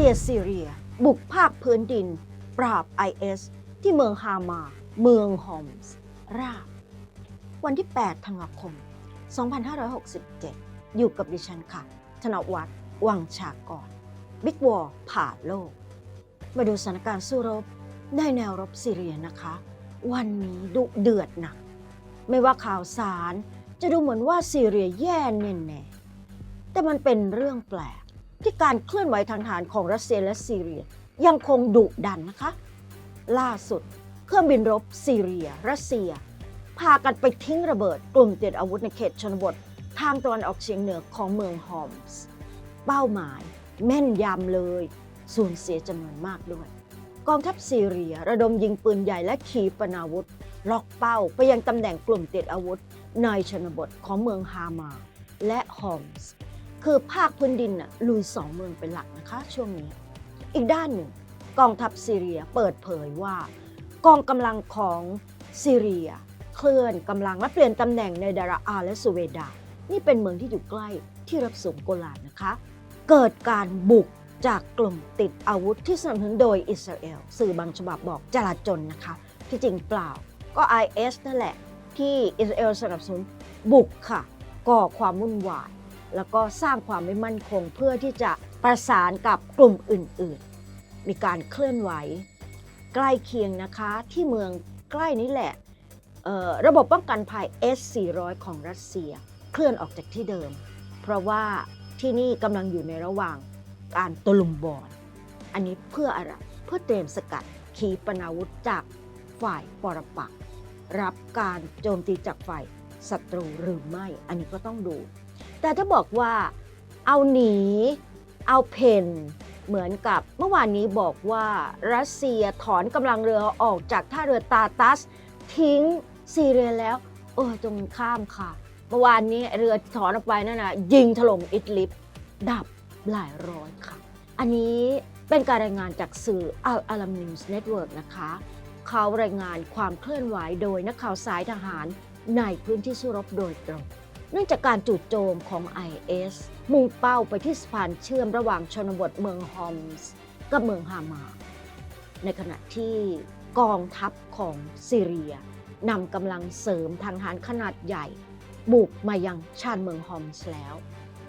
ซียซีเรีย บุกภาคพื้นดิน ปราบ IS ที่เมืองฮามา เมืองฮอมส์ราบ วันที่ 8 ธันวาคม 2567 อยู่กับดิฉันค่ะ ธนวัฒน์วังชากรบิ๊กวอร์ผ่าโลก มาดูสถานการณ์สู้รบในแนวรบซีเรียนะคะ วันนี้ดุเดือดหนัก ไม่ว่าข่าวสารจะดูเหมือนว่าซีเรียแย่แน่ๆแต่มันเป็นเรื่องแปลก ที่การเคลื่อนไหวทางทหารของรัสเซียและซีเรีย ยังคงดุดันนะคะ ล่าสุด เครื่องบินรบซีเรีย รัสเซีย พากันไปทิ้งระเบิดกลุ่มติดอาวุธในเขตชนบท ทางตะวันออกเฉียงเหนือของเมืองฮอมส์เป้าหมายแม่นยำเลย สูญเสียจำนวนมากด้วย กองทัพซีเรียระดมยิงปืนใหญ่และขีปนาวุธ ล็อกเป้าไปยังตำแหน่งกลุ่มติดอาวุธในชนบทของเมืองฮามา และฮอมส์ คือภาคพื้นดินน่ะลุยสองเมืองเป็นหลักนะคะช่วงนี้ อีกด้านหนึ่ง กองทัพซีเรียเปิดเผยว่า กองกำลังของซีเรีย เคลื่อนกำลังและเปลี่ยนตำแหน่งในดาราอาและสุเวดา นี่เป็นเมืองที่อยู่ใกล้ที่รับสูงโกลานนะคะ เกิดการบุกจากกลุ่มติดอาวุธที่สนับสนุนโดยอิสราเอลสื่อบางฉบับบอกจลาจลนะคะ ที่จริงเปล่าก็ IS นั่นแหละ ที่อิสราเอลสนับสนุนบุกค่ะ ก่อความวุ่นวาย แล้วก็สร้างความไม่มั่นคงเพื่อที่จะประสานกับกลุ่มอื่นๆ มีการเคลื่อนไหว ใกล้เคียงนะคะที่เมืองใกล้นี้แหละระบบป้องกันภัย S-400 ของรัสเซีย เคลื่อนออกจากที่เดิม เพราะว่าที่นี่กำลังอยู่ในระหว่างการตลุมบอลอันนี้เพื่ออะไร เพื่อเตรียมสกัดขีปนาวุธจากฝ่ายปรปัก รับการโจมตีจากฝ่ายศัตรูหรือไม่ อันนี้ก็ต้องดู แต่ถ้าบอกว่าเอาหนี เอาเพนเหมือนกับเมื่อวานนี้บอกว่ารัสเซียถอนกำลังเรือออกจากท่าเรือตาตัส ทิ้งซีเรียแล้ว เออตรงข้ามค่ะ เมื่อวานนี้เรือถอนออกไปนั่นนะยิงถล่มอิดลิบดับหลายร้อยค่ะ อันนี้เป็นการรายงานจากสื่ออัลอาลัมนิวส์เน็ตเวิร์กนะคะ เขารายงานความเคลื่อนไหวโดยนักข่าวสายทหารในพื้นที่สู้รบโดยตรง เนื่องจากการจู่โจมของ IS มุ่งเป้าไปที่สะพานเชื่อมระหว่างชนบทเมืองฮอมส์กับเมืองฮามา ในขณะที่กองทัพของซีเรียนำกำลังเสริมทางทหารขนาดใหญ่ บุกมายังชานเมืองฮอมส์แล้ว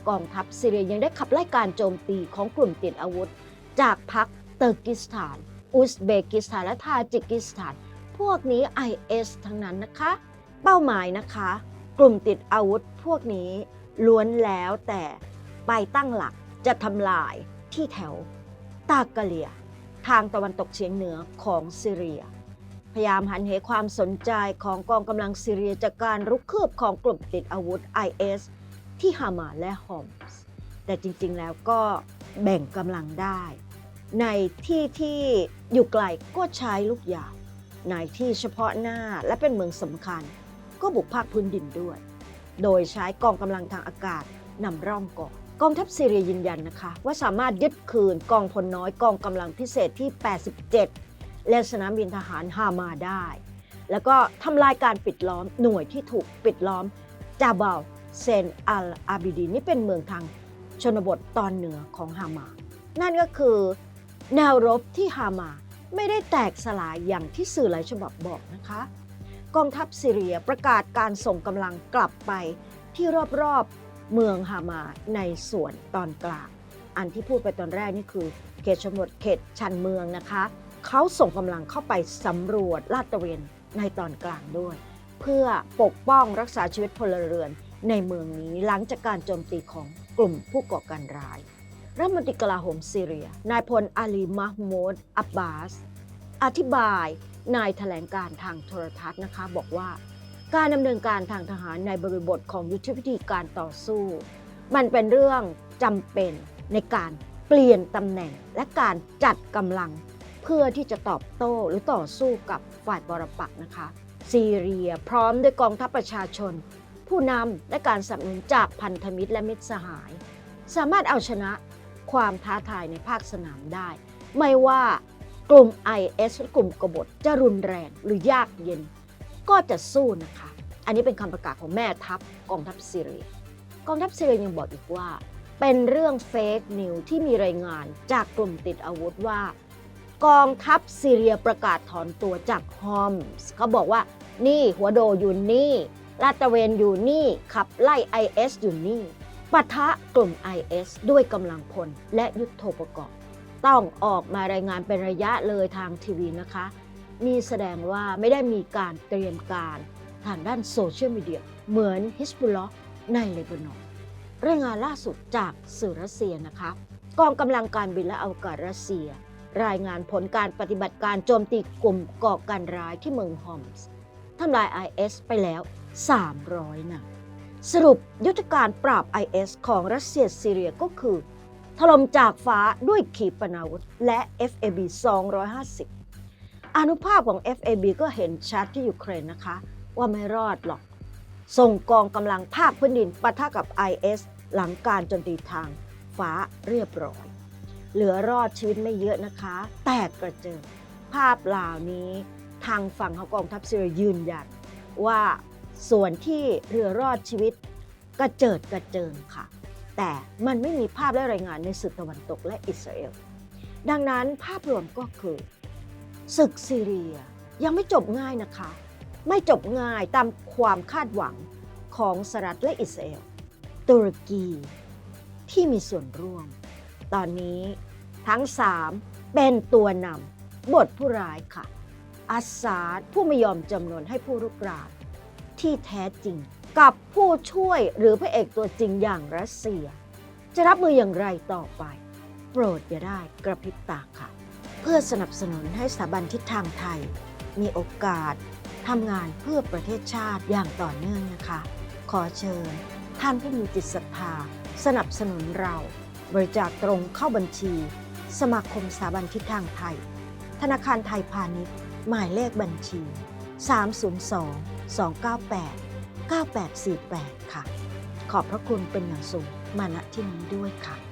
กองทัพซีเรียยังได้ขับไล่การโจมตีของกลุ่มติดอาวุธ จากพรรคเตอร์กิสถาน อุซเบกิสถานและทาจิกิสถาน พวกนี้ IS ทั้งนั้นนะคะ เป้าหมายนะคะ กลุ่มติดอาวุธพวกนี้ล้วนแล้วแต่ไปตั้งหลักจะทำลายที่แถวตากะเลีย ทางตะวันตกเฉียงเหนือของซีเรีย พยายามหันเหความสนใจของกองกำลังซีเรียจากการรุกคืบของกลุ่มติดอาวุธ IS ที่ฮามาและฮอมส์แต่จริงๆแล้วก็แบ่งกำลังได้ ในที่ที่อยู่ไกลก็ใช้ลูกยาวในที่เฉพาะหน้าและเป็นเมืองสำคัญ ก็บุกภาคพื้นดินด้วย โดยใช้กองกำลังทางอากาศนำร่องก่อนกองทัพซีเรียยืนยันนะคะ ว่าสามารถยึดคืนกองพลน้อยกองกำลังพิเศษที่ 87 และสนามบินทหารฮามาได้ แล้วก็ทำลายการปิดล้อมหน่วยที่ถูกปิดล้อมจาบาลเซนอัลอาบิดีนนี่เป็นเมืองทางชนบทตอนเหนือของฮามา นั่นก็คือแนวรบที่ฮามาไม่ได้แตกสลายอย่างที่สื่อหลายฉบับบอกนะคะ กองทัพซีเรียประกาศการส่งกำลังกลับไปที่รอบๆเมืองฮามาในส่วนตอนกลาง อันที่พูดไปตอนแรกนี่คือ เขตชนบทเขตชันเมืองนะคะ เขาส่งกำลังเข้าไปสำรวจลาดตระเวนในตอนกลางด้วย เพื่อปกป้องรักษาชีวิตพลเรือนในเมืองนี้หลังจากการโจมตีของกลุ่มผู้ก่อการร้ายรัฐมนตรีกลาโหมซีเรีย นายพลอาลีมาฮ์มูดอับบาส อธิบาย นายแถลงการทางโทรทัศน์นะคะบอกว่า การดำเนินการทางทหารในบริบทของยุทธวิธีการต่อสู้ มันเป็นเรื่องจำเป็นในการเปลี่ยนตำแหน่งและการจัดกำลัง เพื่อที่จะตอบโต้หรือต่อสู้กับฝ่ายปรปักนะคะ ซีเรียพร้อมด้วยกองทัพประชาชน ผู้นำและการสนับสนุนจากพันธมิตรและมิตรสหาย สามารถเอาชนะความท้าทายในภาคสนามได้ ไม่ว่า กลุ่ม IS หรือกลุ่มกบฏจะรุนแรงหรือยากเย็น ก็จะสู้นะคะ อันนี้เป็นคำประกาศของแม่ทัพกองทัพซีเรีย กองทัพซีเรียยังบอกอีกว่า เป็นเรื่องเฟกนิวที่มีรายงานจากกลุ่มติดอาวุธว่า กองทัพซีเรียประกาศถอนตัวจากฮอมส์เขาบอกว่า นี่หัวโดอยู่นี่ลาดตระเวนอยู่นี่ขับไล่ IS อยู่นี่ปะทะกลุ่ม IS ด้วยกำลังพลและยุทโธปกรณ์ ต้องออกมารายงานเป็นระยะเลยทางทีวีนะคะมีแสดงว่าไม่ได้มีการเตรียมการทางด้านโซเชียลมีเดียเหมือนฮิสบุลลอในเลบานอนรายงานล่าสุดจากสื่อรัสเซียนะคะกองกำลังการบินและอวกาศรัสเซีย รายงานผลการปฏิบัติการโจมตีกลุ่มก่อการร้ายที่เมืองฮอมส์ทำลาย IS ไปแล้ว 300นะสรุปยุทธการปราบ IS ของรัสเซียซีเรียก็คือ ถล่มจากฟ้าด้วยขีปนาวุธ และ FAB 250 อนุภาพของ FAB ก็เห็นชัดที่ยูเครนนะคะ ว่าไม่รอดหรอก ส่งกองกำลังภาคพื้นดินปะทะกับ IS หลังการโจมตีทางฟ้าเรียบร้อย เหลือรอดชีวิตไม่เยอะนะคะ แตกกระเจิงภาพเหล่านี้ทางฝั่งของกองทัพซีเรียยืนยันว่าส่วนที่เรือรอดชีวิตกระเจิดกระเจิงค่ะ แต่มันไม่มีภาพและรายงานในสื่อตะวันตกและอิสราเอล ดังนั้นภาพรวมก็คือศึกซีเรียยังไม่จบง่ายนะคะ ไม่จบง่ายตามความคาดหวังของสหรัฐและอิสราเอล ตุรกีที่มีส่วนร่วม ตอนนี้ทั้งสามเป็นตัวนำบทผู้ร้ายค่ะอาสาดผู้ไม่ยอมจำนวนให้ผู้รุกรานที่แท้จริง กับผู้ช่วยหรือพระเอกตัวจริงอย่างรัสเซีย จะรับมืออย่างไรต่อไป โปรดอย่าได้กระพริบตาค่ะ เพื่อสนับสนุนให้สถาบันทิศทางไทย มีโอกาสทำงานเพื่อประเทศชาติอย่างต่อเนื่องนะคะ ขอเชิญ ท่านผู้มีจิตศรัทธาสนับสนุนเราบริจาคตรงเข้าบัญชี สมาคมสถาบันทิศทางไทย ธนาคารไทยพาณิชย์ หมายเลขบัญชี 302 298 9848 ค่ะ ขอบพระคุณเป็นอย่างสูงมาณที่นี้ด้วยค่ะ